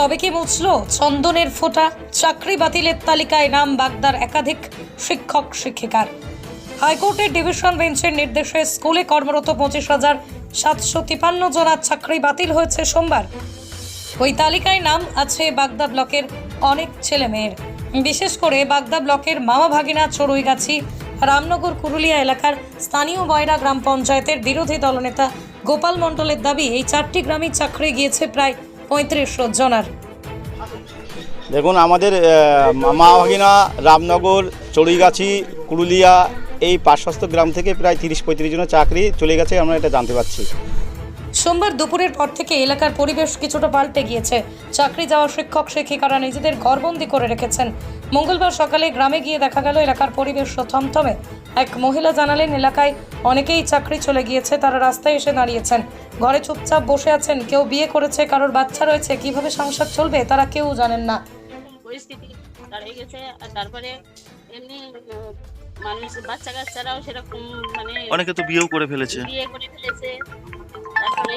তবে কি মুছল চন্দনের ফোঁটা চাকরি বাতিলের তালিকায় নাম বাগদার একাধিক শিক্ষক, শিক্ষিকার। হাইকোর্টের ডিভিশন বেঞ্চের নির্দেশে স্কুলে কর্মরত পঁচিশ হাজার সাতশো তিপান্ন জনার চাকরি বাতিল হয়েছে সোমবার। ওই তালিকায় নাম আছে বাগদা ব্লকের অনেক ছেলে মেয়ের। বিশেষ করে বাগদা ব্লকের মামা ভাগিনা চড়ুইগাছি, রামনগর কুরুলিয়া এলাকার স্থানীয় বয়রা গ্রাম পঞ্চায়েতের বিরোধী দলনেতা গোপাল মণ্ডলের দাবি, এই চারটি গ্রামে চাকরি গিয়েছে প্রায় পঁয়ত্রিশশো জনার। দেখুন, আমাদের মা ভাগিনা রামনগর চড়িগাছি কুরুলিয়া, এই পার্শ্বস্থ গ্রাম থেকে প্রায় তিরিশ পঁয়ত্রিশ জনের চাকরি চলে গেছে, আমরা এটা জানতে পারছি। সোমবার দুপুরের পর থেকে এলাকার পরিবেশ কিছুটা পাল্টে গিয়েছে। চাকরি যাওয়া শিক্ষক শিক্ষিকারা নিজেদের ঘরবন্দি করে রেখেছেন। মঙ্গলবার সকালে গ্রামে গিয়ে দেখা গেল এলাকার পরিবেশ থমথমে। এক মহিলা জানালেন এলাকায় অনেকেই চাকরি চলে গিয়েছে তারা রাস্তায় এসে দাঁড়িয়েছেন। ঘরে চুপচাপ বসে আছেন কেউ বিয়ে করেছে কারোর বাচ্চা রয়েছে কীভাবে সংসার চলবে তারা কেউ জানেন না। পরিস্থিতি দাঁড়িয়ে গেছে আর তারপরে এমনি মানুষ বাচ্চা কাচ্চারাও সেরকম মানে অনেকে তো বিয়েও করে ফেলেছে। বিয়ে করে ফেলেছে। তারপরে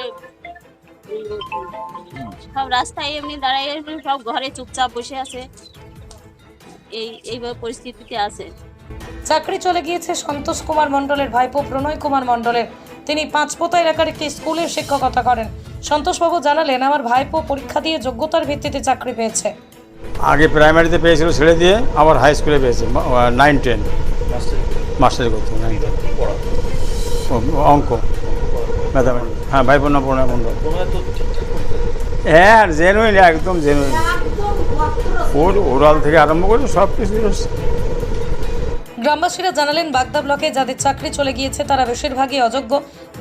সব রাস্তায় এমনি দাঁড়ায় এমনি সব ঘরে চুপচাপ বসে আছে। এই এইভাবে পরিস্থিতিতে আছে। চাকরি চলে গিয়েছে সন্তোষ কুমার মণ্ডলের ভাইপো প্রণয় কুমার মণ্ডলের। তিনি পাঁচপোতা এলাকার একটি স্কুলের শিক্ষকতা করেন। সন্তোষবাবু জানালেন আমার ভাইপো পরীক্ষা দিয়ে যোগ্যতার ভিত্তিতে চাকরি পেয়েছে। আগে প্রাইমারিতে পেয়েছিল ছেড়ে দিয়ে আবার হাই স্কুলে পেয়েছে নাইন টেন মাস্টারি করতে নাইন টেন অঙ্ক। হ্যাঁ ভাই বন্ধ। হ্যাঁ জেনুইন একদম জেনুইন ওর ওরাল থেকে আরম্ভ করে সব কিছু গ্রামবাসীরা জানালেন, বাগদা ব্লকে যাদের চাকরি চলে গিয়েছে, তারা বেশিরভাগই অযোগ্য।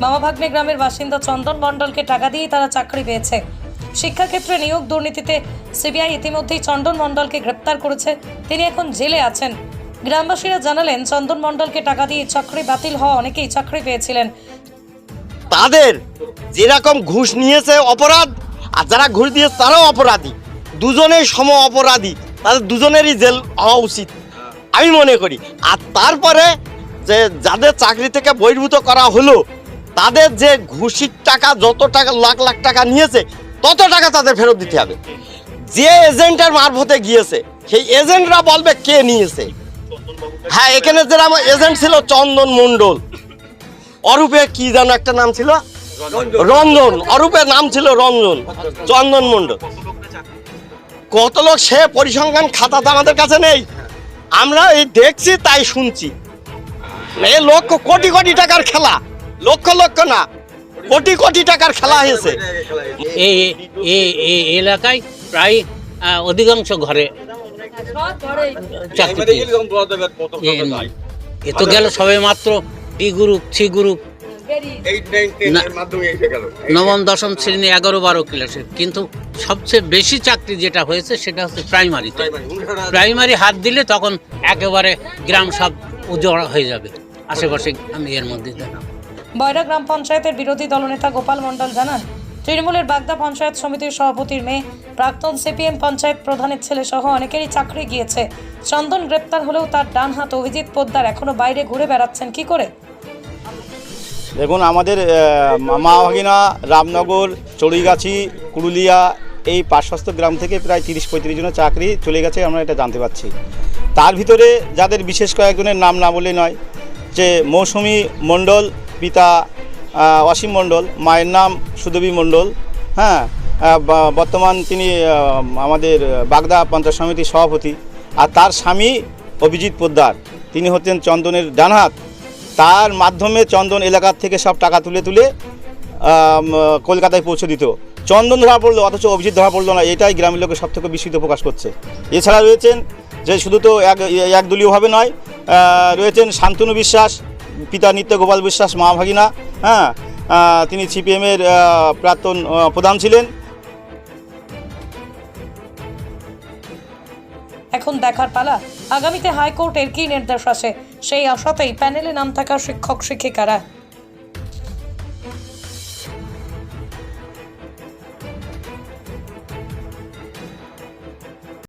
মামাভাগ্নে গ্রামের বাসিন্দা চন্দন মণ্ডলকে টাকা দিয়েই তারা চাকরি পেয়েছে। শিক্ষাক্ষেত্রে নিয়োগ দুর্নীতিতে সিবিআই ইতিমধ্যেই চন্দন মণ্ডলকে গ্রেপ্তার করেছে। তিনি এখন জেলে আছেন। গ্রামবাসীরা জানালেন, চন্দন মণ্ডলকে টাকা দিয়ে চাকরি বাতিল হওয়া অনেকেই চাকরি পেয়েছিলেন। তাদের যেরকম ঘুষ নিয়েছে অপরাধ, আর যারা ঘুষ দিয়েছে তারাও অপরাধী। দুজনেই সম অপরাধী, তাদের দুজনেরই জেল হওয়া উচিত, আমি মনে করি। আর তারপরে যে যাদের চাকরি থেকে বহির্ভূত করা হলো, তাদের যে ঘুষির টাকা, যত টাকা, লাখ লাখ টাকা নিয়েছে, তত টাকা তাদের ফেরত দিতে হবে। যে এজেন্টের মারফতে গিয়েছে, সেই এজেন্টরা বলবে কে নিয়েছে। হ্যাঁ এখানে যেরকম এজেন্ট ছিল চন্দন মণ্ডল অরূপে কি যেন একটা নাম ছিল রঞ্জন অরূপের নাম ছিল রঞ্জন চন্দন মণ্ডল কত লোক সে পরিসংখ্যান খাতা তো আমাদের কাছে নেই আমরা এই দেখছি তাই শুনছি এ লক্ষ কোটি কোটি টাকার খেলা লক্ষ লক্ষ না কোটি কোটি টাকার খেলা হয়েছে এই এই এই এলাকায় প্রায় অধিকাংশ ঘরে চাকরি এ তো গেল সবে মাত্র ডি গ্রুপ সি গ্রুপ। নবম দশম শ্রেণি এগারো বারো ক্লাসে কিন্তু সবচেয়ে বেশি চাকরি যেটা হয়েছে সেটা হচ্ছে প্রাইমারিতে প্রাইমারি হাত দিলে তখন একেবারে গ্রাম সব উজ্জ্বল হয়ে যাবে। আশেপাশে আমি এর মধ্যে দিলাম বয়রা গ্রাম পঞ্চায়েতের বিরোধী দলনেতা গোপাল মণ্ডল জানান তৃণমূলের বাগদা পঞ্চায়েত সমিতির সভাপতির মেয়ে প্রাক্তন সিপিএম পঞ্চায়েত প্রধানের ছেলে সহ অনেকেরই চাকরি গিয়েছে। চন্দন গ্রেপ্তার হলেও তার ডান হাত অভিজিৎ পোদ্দার এখনও বাইরে ঘুরে বেড়াচ্ছেন কি করে? দেখুন, আমাদের মা ভাগিনা, রামনগর চড়ুইগাছি কুরুলিয়া, এই পার্শ্বস্থ গ্রাম থেকে প্রায় তিরিশ পঁয়ত্রিশ জনের চাকরি চলে গেছে, আমরা এটা জানতে পারছি। তার ভিতরে যাদের বিশেষ কয়েকজনের নাম না বলে নয়, যে মৌসুমী মণ্ডল, পিতা অসীম মণ্ডল, মায়ের নাম সুদেবী মণ্ডল হ্যাঁ বর্তমান তিনি আমাদের বাগদা পঞ্চায়েত সমিতির সভাপতি, আর তার স্বামী অভিজিৎ পোদ্দার, তিনি হচ্ছেন চন্দনের ডানহাত। তার মাধ্যমে চন্দন এলাকার থেকে সব টাকা তুলে তুলে কলকাতায় পৌঁছে দিত। চন্দন ধরা পড়ল, অথচ অভিজিৎ ধরা পড়ল না, এটাই গ্রামের লোকের সব থেকে বিস্মিত প্রকাশ করছে। এছাড়া রয়েছেন যে শুধু তো এক, একদলীয়ভাবে নয় রয়েছেন শান্তনু বিশ্বাস, পিতা নিত্য গোপাল বিশ্বাস, মা ভাগিনা হ্যাঁ তিনি সিপিএমের প্রাক্তন প্রধান ছিলেন। এখন দেখার পালা, আগামীতে হাইকোর্টের কি নির্দেশ আসে সেই আশাতেই প্যানেলে নাম থাকা শিক্ষক শিক্ষিকারা